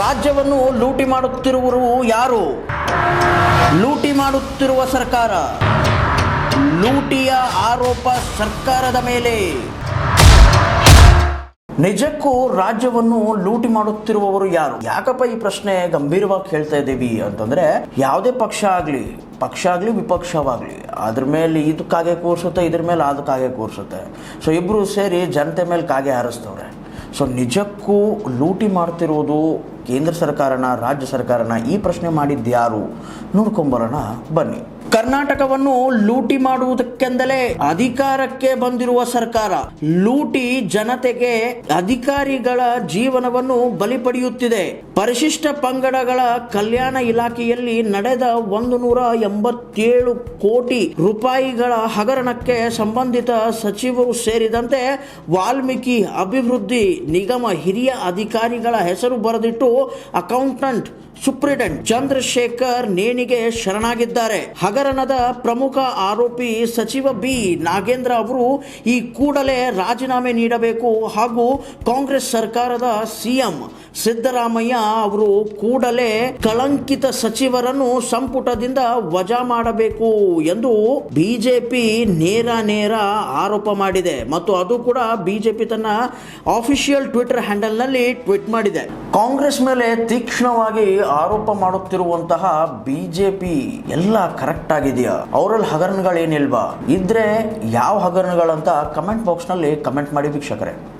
ರಾಜ್ಯವನ್ನು ಲೂಟಿ ಮಾಡುತ್ತಿರುವರು ಯಾರು? ಲೂಟಿ ಮಾಡುತ್ತಿರುವ ಸರ್ಕಾರ. ಲೂಟಿಯ ಆರೋಪ ಸರ್ಕಾರದ ಮೇಲೆ. ನಿಜಕ್ಕೂ ರಾಜ್ಯವನ್ನು ಲೂಟಿ ಮಾಡುತ್ತಿರುವವರು ಯಾರು? ಯಾಕಪ್ಪ ಈ ಪ್ರಶ್ನೆ ಗಂಭೀರವಾಗಿ ಕೇಳ್ತಾ ಇದ್ದೀವಿ ಅಂತಂದ್ರೆ ಯಾವುದೇ ಪಕ್ಷ ಆಗಲಿ ಪಕ್ಷ ಆಗಲಿ, ವಿಪಕ್ಷವಾಗಲಿ, ಅದ್ರ ಮೇಲೆ ಇದು ಕಾಗೆ ಕೂರಿಸುತ್ತೆ, ಇದ್ರ ಮೇಲೆ ಅದು ಕಾಗೆ ಕೂರಿಸುತ್ತೆ. ಸೊ ಇಬ್ಬರು ಸೇರಿ ಜನತೆ ಮೇಲೆ ಕಾಗೆ ಹಾರಿಸ್ತವ್ರೆ ಸೊ ನಿಜಕ್ಕೂ ಲೂಟಿ ಮಾಡ್ತಿರೋದು ಕೇಂದ್ರ ಸರ್ಕಾರನ, ರಾಜ್ಯ ಸರ್ಕಾರನ ಈ ಪ್ರಶ್ನೆ ಮಾಡಿದ್ಯಾರು ನೋಡ್ಕೊಂಬರೋಣ ಬನ್ನಿ. ಕರ್ನಾಟಕವನ್ನು ಲೂಟಿ ಮಾಡುವುದಕ್ಕೆಂದಲೇ ಅಧಿಕಾರಕ್ಕೆ ಬಂದಿರುವ ಸರ್ಕಾರ ಲೂಟಿ ಜನತೆಗೆ ಅಧಿಕಾರಿಗಳ ಜೀವನವನ್ನು ಬಲಿ ಪಡೆಯುತ್ತಿದೆ ಪರಿಶಿಷ್ಟ ಪಂಗಡಗಳ ಕಲ್ಯಾಣ ಇಲಾಖೆಯಲ್ಲಿ ನಡೆದ ಒಂದು ನೂರ ಎಂಬತ್ತೇಳು ಕೋಟಿ ರೂಪಾಯಿಗಳ ಹಗರಣಕ್ಕೆ ಸಂಬಂಧಿತ ಸಚಿವರು ಸೇರಿದಂತೆ ವಾಲ್ಮೀಕಿ ಅಭಿವೃದ್ಧಿ ನಿಗಮ ಹಿರಿಯ ಅಧಿಕಾರಿಗಳ ಹೆಸರು ಬರೆದಿಟ್ಟು ಅಕೌಂಟೆಂಟ್ ಸುಪ್ರಿಡೆಂಟ್ ಚಂದ್ರಶೇಖರ್ ನೇಣಿಗೆ ಶರಣಾಗಿದ್ದಾರೆ. ಹಗರಣದ ಪ್ರಮುಖ ಆರೋಪಿ ಸಚಿವ ಬಿ. ನಾಗೇಂದ್ರ ಅವರು ಈ ಕೂಡಲೇ ರಾಜೀನಾಮೆ ನೀಡಬೇಕು ಹಾಗೂ ಕಾಂಗ್ರೆಸ್ ಸರ್ಕಾರದ ಸಿಎಂ ಸಿದ್ದರಾಮಯ್ಯ ಅವರು ಕೂಡಲೇ ಕಳಂಕಿತ ಸಚಿವರನ್ನು ಸಂಪುಟದಿಂದ ವಜಾ ಮಾಡಬೇಕು ಎಂದು ಬಿಜೆಪಿ ನೇರ ನೇರ ಆರೋಪ ಮಾಡಿದೆ. ಮತ್ತು ಅದು ಕೂಡ ಬಿಜೆಪಿ ತನ್ನ ಆಫಿಷಿಯಲ್ ಟ್ವಿಟರ್ ಹ್ಯಾಂಡಲ್ನಲ್ಲಿ ಟ್ವೀಟ್ ಮಾಡಿದೆ. ಕಾಂಗ್ರೆಸ್ ಮೇಲೆ ತೀಕ್ಷ್ಣವಾಗಿ ಆರೋಪ ಮಾಡುತ್ತಿರುವಂತಹ ಬಿಜೆಪಿ ಎಲ್ಲ ಕರೆಕ್ಟ್ ಆಗಿದೆಯಾ? ಅವರಲ್ಲಿ ಹಗರಣಗಳೇನಿಲ್ವಾ? ಇದ್ರೆ ಯಾವ ಹಗರಣಗಳಂತ ಕಮೆಂಟ್ ಬಾಕ್ಸ್ನಲ್ಲಿ ಕಮೆಂಟ್ ಮಾಡಿ ವೀಕ್ಷಕರೇ.